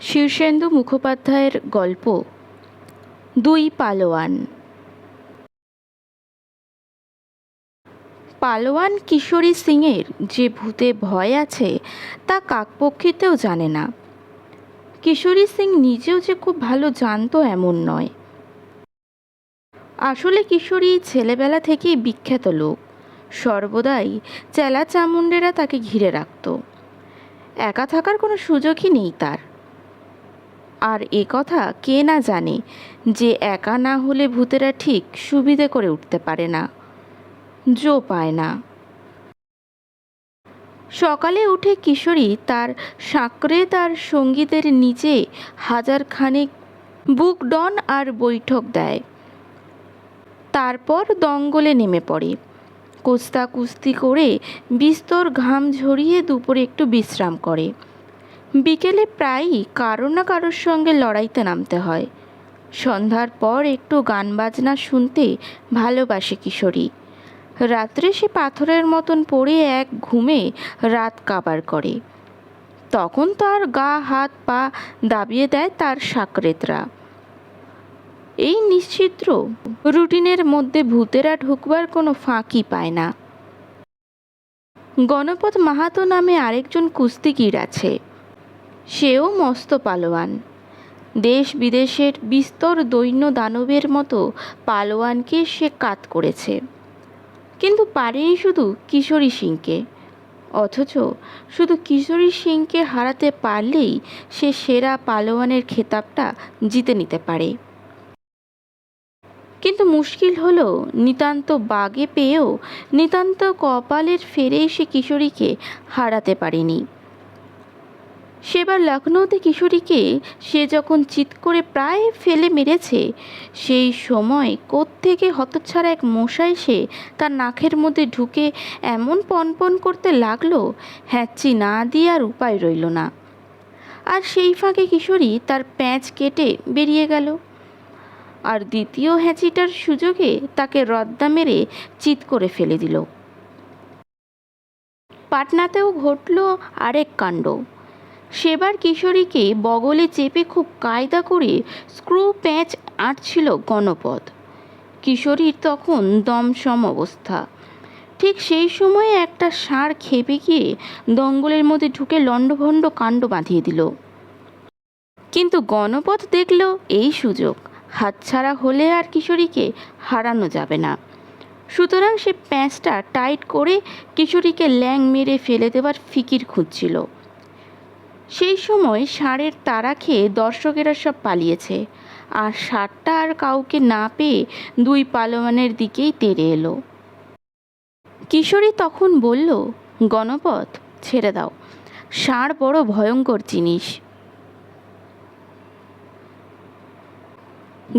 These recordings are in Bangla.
শীর্ষেন্দু মুখোপাধ্যায়ের গল্প, দুই পালোয়ান। পালোয়ান কিশোরী সিংয়ের যে ভূতে ভয় আছে, তা কাকপক্ষীতেও জানে না। কিশোরী সিং নিজেও যে খুব ভালো জানতো এমন নয়। আসলে কিশোরী ছেলেবেলা থেকেই বিখ্যাত লোক। সর্বদাই চেলা চামুণ্ডেরা তাকে ঘিরে রাখত। একা থাকার কোনো সুযোগই নেই তার। আর এ কথা কে না জানে যে একা না হলে ভূতেরা ঠিক সুবিধে করে উঠতে পারে না। জো পায় না। সকালে উঠে কিশোরী তার সাঁকড়ে তার সঙ্গীদের নিচে হাজার খানেক বুক ডন আর বৈঠক দেয়। তারপর দঙ্গলে নেমে পড়ে। কোস্তা কুস্তি করে বিস্তর ঘাম ঝরিয়ে দুপুরে একটু বিশ্রাম করে। বিকেলে প্রায়ই কারও না কারোর সঙ্গে লড়াইতে নামতে হয়। সন্ধ্যার পর একটু গান বাজনা শুনতে ভালোবাসে কিশোরী। রাত্রে সে পাথরের মতন পড়ে এক ঘুমে রাত কাবার করে। তখন তার গা, হাত, পা দাবিয়ে দেয় তার সাকরেতরা। এই নিশ্চিত্র রুটিনের মধ্যে ভূতেরা ঢুকবার কোনো ফাঁকি পায় না। গণপত মাহাতো নামে আরেকজন কুস্তিগির আছে। সেও মস্ত পালোয়ান। দেশ বিদেশের বিস্তর দৈন্য দানবের মতো পালোয়ানকে সে কাত করেছে। কিন্তু পারেনি শুধু কিশোরী সিংকে। অথচ শুধু কিশোরী সিংকে হারাতে পারলেই সে সেরা পালোয়ানের খেতাবটা জিতে নিতে পারে। কিন্তু মুশকিল হলো নিতান্ত বাগে পেয়েও নিতান্ত কপালের ফেরে সে কিশোরীকে হারাতে পারেনি। সেবার লখনৌতে কিশোরীকে সে যখন চিৎ করে প্রায় ফেলে মেরেছে, সেই সময় কোত্থেকে হতচ্ছাড়া এক মশাই সে তার নাকের মধ্যে ঢুকে এমন পনপন করতে লাগল, হ্যাচি না দিয়ে আর উপায় রইল না। আর সেই ফাঁকে কিশোরী তার প্যাঁচ কেটে বেরিয়ে গেল। আর দ্বিতীয় হ্যাচিটার সুযোগে তাকে রদ্দা মেরে চিৎ করে ফেলে দিল। পাটনাতেও ঘটল আরেক কাণ্ড। সেবার কিশোরীকে বগলে চেপে খুব কায়দা করে স্ক্রু প্যাঁচ আঁটছিল গণপথ। কিশোরীর তখন দমসম অবস্থা। ঠিক সেই সময়ে একটা ষাঁড় খেপে গিয়ে দঙ্গলের মধ্যে ঢুকে লণ্ডভণ্ড কাণ্ড বাঁধিয়ে দিল। কিন্তু গণপথ দেখল এই সুযোগ। হাতছাড়া হলে আর কিশোরীকে হারানো যাবে না। সুতরাং সে প্যাঁচটা টাইট করে কিশোরীকে ল্যাং মেরে ফেলে দেওয়ার ফিকির খুঁজছিল। সেই সময় ষাঁড়ের তারা খেয়ে দর্শকেরা সব পালিয়েছে। আর ষাঁড়টা আর কাউকে না পেয়ে দুই পালোয়ানের দিকেই তেড়ে এলো। কিশোরী তখন বলল, গণপথ, ছেড়ে দাও। ষাঁড় বড় ভয়ঙ্কর জিনিস।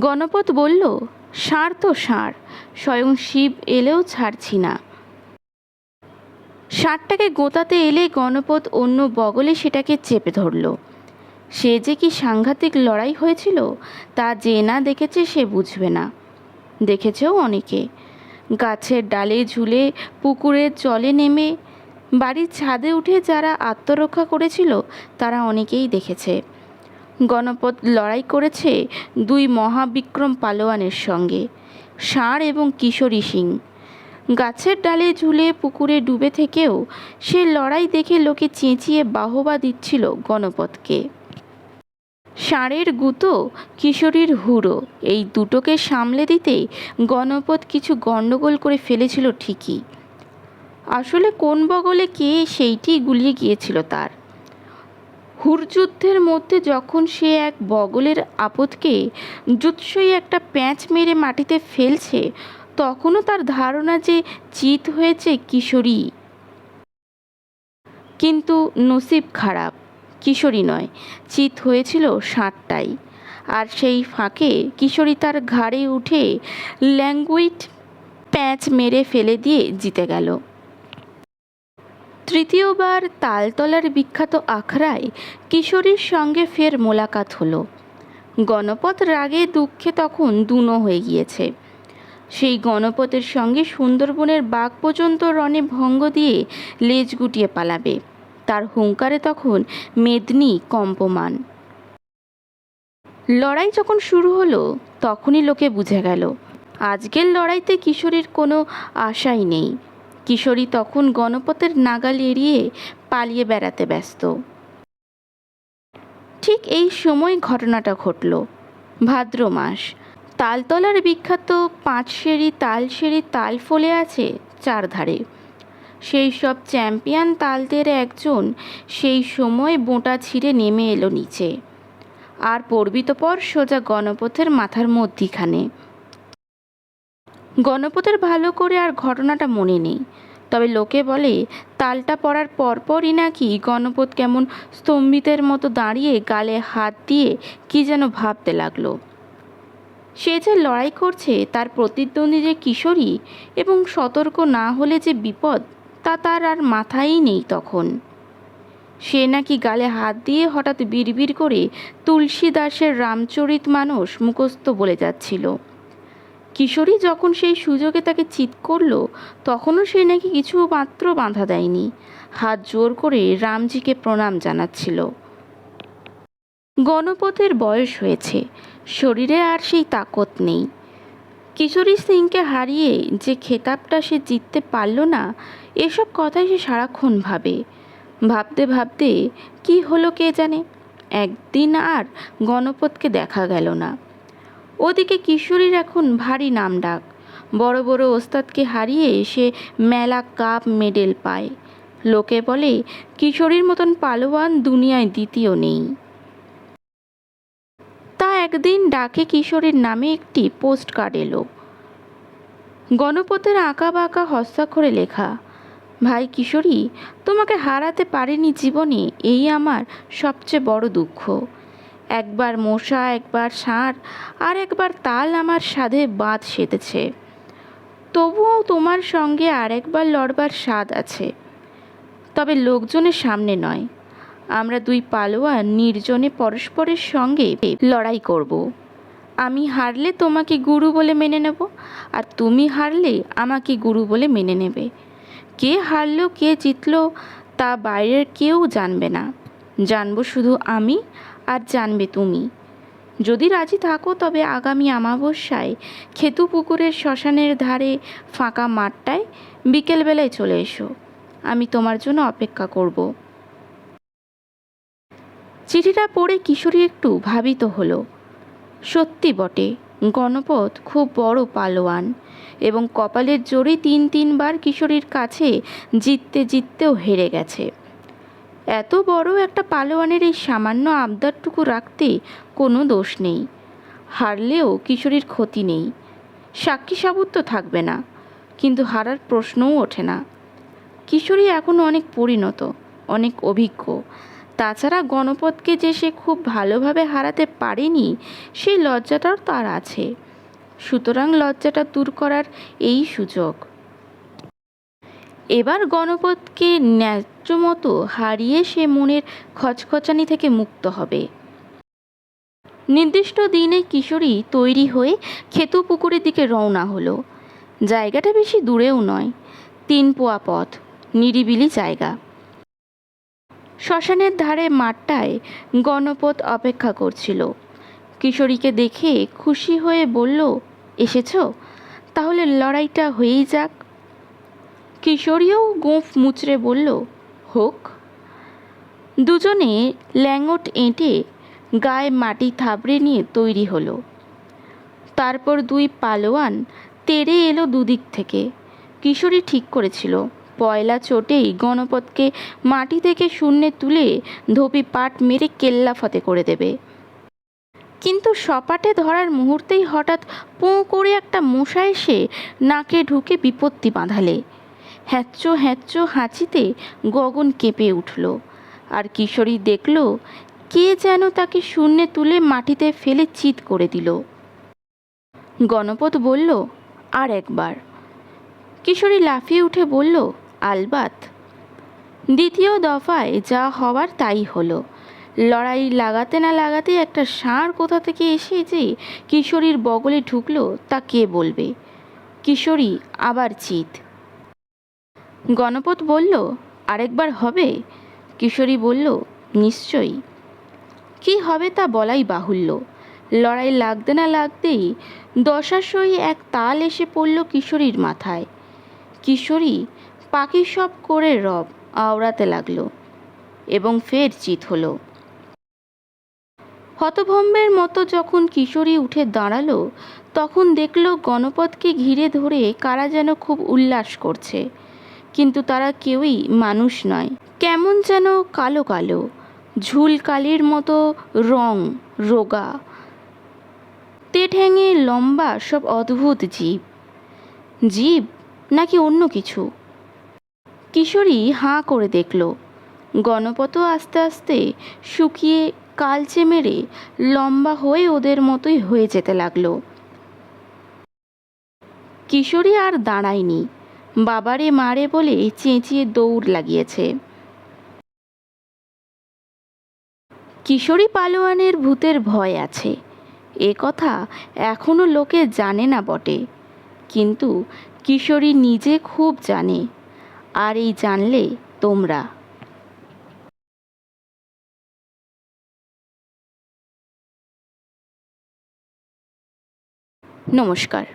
গণপথ বলল, ষাঁড় তো ষাঁড়, স্বয়ং শিব এলেও ছাড়ছি না। ষাঁড়টাকে গোতাতে এলে গণপত অন্য বগলে সেটাকে চেপে ধরল। সে যে কি সাংঘাতিক লড়াই হয়েছিল, তা যে না দেখেছে সে বুঝবে না। দেখেছেও অনেকে। গাছের ডালে ঝুলে পুকুরের জলে নেমে বাড়ির ছাদে উঠে যারা আত্মরক্ষা করেছিল, তারা অনেকেই দেখেছে। গণপত লড়াই করেছে দুই মহাবিক্রম পালোয়ানের সঙ্গে, ষাঁড় এবং কিশোরী সিং। গাছের ডালে ঝুলে পুকুরে ডুবে থেকেও সে লড়াই দেখে লোকে চেঁচিয়ে বাহবা দিচ্ছিল গণপতকে। ষাঁড়ের গুঁতো, কিশোরীর হুড়ো, এই দুটোকে সামলে দিতেই গণপত কিছু গণ্ডগোল করে ফেলেছিল ঠিকই। আসলে কোন বগলে কে সেইটি গুলিয়ে গিয়েছিল তার। হুরযুদ্ধের মধ্যে যখন সে এক বগলের আপদকে জুৎসই একটা প্যাঁচ মেরে মাটিতে ফেলছে তখনও তার ধারণা যে চিত হয়েছে কিশোরী। কিন্তু নসিব খারাপ, কিশোরী নয় চিত হয়েছিল ষাঁটটাই। আর সেই ফাঁকে কিশোরী তার ঘাড়ে উঠে ল্যাঙ্গুইট প্যাঁচ মেরে ফেলে দিয়ে জিতে গেল। তৃতীয়বার তালতলার বিখ্যাত আখড়ায় কিশোরীর সঙ্গে ফের মোলাকাত হলো। গণপত রাগে দুঃখে তখন দুনো হয়ে গিয়েছে। সেই গণপতের সঙ্গে সুন্দরবনের বাঘ পর্যন্ত রণে ভঙ্গ দিয়ে লেজ গুটিয়ে পালাবে। তার হুঙ্কারে তখন মেদনি কম্পমান। লড়াই যখন শুরু হলো, তখনই লোকে বুঝে গেল, আজকের লড়াইতে কিশোরীর কোনো আশাই নেই। কিশোরী তখন গণপতের নাগাল এড়িয়ে পালিয়ে বেড়াতে ব্যস্ত। ঠিক এই সময় ঘটনাটা ঘটল ভাদ্র মাস তালতলার বিখ্যাত পাঁচ সেরি তাল ফলে আছে চারধারে। সেই সব চ্যাম্পিয়ন তালদের একজন সেই সময় বোঁটা ছিঁড়ে নেমে এলো নিচে আর পড়বি তো পর সোজা গণপথের মাথার মধ্যিখানে। গণপথের ভালো করে আর ঘটনাটা মনে নেই, তবে লোকে বলে তালটা পড়ার পরপরই নাকি গণপত কেমন স্তম্ভিতের মতো দাঁড়িয়ে গালে হাত দিয়ে কি যেন ভাবতে লাগল। সে যে লড়াই করছে তার প্রতিদ্বন্দ্বী যে কিশোরী এবং সতর্ক না হলে যে বিপদ, তা তার আর মাথায়ই নেই তখন। সে নাকি গালে হাত দিয়ে হঠাৎ বিড়বিড় করে তুলসী দাসের রামচরিত মানস মুখস্থ বলে যাচ্ছিল। কিশোরী যখন সেই সুযোগে তাকে চিৎ করল, তখনও সে নাকি কিছু মাত্র বাঁধা দেয়নি। হাত জোর করে রামজিকে প্রণাম জানাচ্ছিল। গণপথের বয়স হয়েছে। শরীরে আর সেই তাকত নেই। কিশোরী সিংকে হারিয়ে যে খেতাবটা সে জিততে পারল না, এসব কথাই সে সারাক্ষণ ভাবে। ভাবতে ভাবতে কি হলো কে জানে? একদিন আর গণপতকে দেখা গেল না। ওদিকে কিশোরীর এখন ভারী নাম ডাক বড় বড় ওস্তাদকে হারিয়ে সে মেলা কাপ মেডেল পায়। লোকে বলে, কিশোরীর মতন পালোয়ান দুনিয়ায় দ্বিতীয় নেই। একদিন ডাকে কিশোরের নামে একটি পোস্ট কার্ড এলো। গণপতের আঁকা বাঁকা হস্তাক্ষরে লেখা, ভাই কিশোরী, তোমাকে হারাতে পারিনি জীবনে, এই আমার সবচেয়ে বড় দুঃখ। একবার মশা, একবার ষাঁড়, আর একবার তাল আমার সাধে বাঁধ সেতেছে তবুও তোমার সঙ্গে আর একবার লড়বার স্বাদ আছে। তবে লোকজনের সামনে নয় আমরা দুই পালোয়ান নির্জনে পরস্পরের সঙ্গে লড়াই করব। আমি হারলে তোমাকে গুরু বলে মেনে নেব, আর তুমি হারলে আমাকে গুরু বলে মেনে নেবে। কে হারলো, কে জিতলো, তা বাইরের কেউ জানবে না। জানব শুধু আমি, আর জানবে তুমি। যদি রাজি থাকো, তবে আগামী আমাবস্যায় খেতু পুকুরের শ্মশানের ধারে ফাঁকা মাঠটায় বিকেলবেলায় চলে এসো। আমি তোমার জন্য অপেক্ষা করব। চিঠিটা পড়ে কিশোরী একটু ভাবিত হলো। সত্যি বটে গণপত খুব বড় পালোয়ান এবং কপালের জোরে তিন তিনবার কিশোরীর কাছে জিততে জিততেও হেরে গেছে। এত বড় একটা পালোয়ানের এই সামান্য আবদারটুকু রাখতে কোনো দোষ নেই। হারলেও কিশোরীর ক্ষতি নেই। সাক্ষী সাবুত তো থাকবে না, কিন্তু হারার প্রশ্নও ওঠে না। কিশোরী এখন অনেক পরিণত, অনেক অভিজ্ঞ। তাছাড়া গণপতকে যে সে খুব ভালোভাবে হারাতে পারেনি, সেই লজ্জাটাও তার আছে। সুতরাং লজ্জাটা দূর করার এই সুযোগ। এবার গণপতকে ন্যায্য মতো হারিয়ে সে মনের খচখচানি থেকে মুক্ত হবে। নির্দিষ্ট দিনে কিশোরী তৈরি হয়ে খেতু পুকুরের দিকে রওনা হলো। জায়গাটা বেশি দূরেও নয়, তিন পোয়া পথ, নিরিবিলি জায়গা। শ্মশানের ধারে মাঠটায় গণপত অপেক্ষা করছিল। কিশোরীকে দেখে খুশি হয়ে বলল, এসেছ? তাহলে লড়াইটা হয়েই যাক। কিশোরীও গোঁফ মুচড়ে বলল, হোক। দুজনে ল্যাঙট এঁটে গায়ে মাটি থাবড়ে নিয়ে তৈরি হলো। তারপর দুই পালোয়ান তেড়ে এলো দুদিক থেকে। কিশোরী ঠিক করেছিল পয়লা চোটেই গণপতকে মাটি থেকে শূন্যে তুলে ধোপি পাট মেরে কেল্লা ফতে করে দেবে। কিন্তু সপাটে ধরার মুহূর্তেই হঠাৎ পোঁ করে একটা মশা এসে নাকে ঢুকে বিপত্তি বাঁধালে। হ্যাচ্চ হ্যাচ্চ হাঁচিতে গগন কেঁপে উঠল। আর কিশোরী দেখল, কে যেন তাকে শূন্যে তুলে মাটিতে ফেলে চিৎ করে দিল। গণপত বলল, আর একবার। কিশোরী লাফিয়ে উঠে বলল আলবাত। দ্বিতীয় দফায় যা হওয়ার তাই হলো। লড়াই লাগাতে না লাগাতে একটা ষাঁড় কোথা থেকে এসে যে কিশোরীর বগলে ঢুকলো তা কে বলবে? কিশোরী আবার চিত। গণপত বলল, আরেকবার হবে? কিশোরী বলল, নিশ্চয়ই। কি হবে তা বলাই বাহুল্য। লড়াই লাগতে না লাগতেই দশাশই এক তাল এসে পড়ল কিশোরীর মাথায়। কিশোরী পাখি সব করে রব, আওড়াতে লাগল এবং ফের চিত হলো। হতভম্বের মতো যখন কিশোরী উঠে দাঁড়াল, তখন দেখল গণপতকে ঘিরে ধরে কারা যেন খুব উল্লাস করছে। কিন্তু তারা কেউই মানুষ নয়। কেমন যেন কালো কালো, ঝুল কালির মতো রং, রোগা। তেঠ্যাঙে লম্বা সব অদ্ভুত জীব। জীব নাকি অন্য কিছু? কিশোরী হাঁ করে দেখল। গণপত আস্তে আস্তে শুকিয়ে কালচে মেরে লম্বা হয়ে ওদের মতোই হয়ে যেতে লাগল। কিশোরী আর দাঁড়ায়নি। বাবারে মারে বলে চেঁচিয়ে দৌড় লাগিয়েছে। কিশোরী পালোয়ানের ভূতের ভয় আছে। এ কথা এখনও লোকে জানে না বটে। কিন্তু কিশোরী নিজে খুব জানে। আর এই জানলে তোমরা। নমস্কার।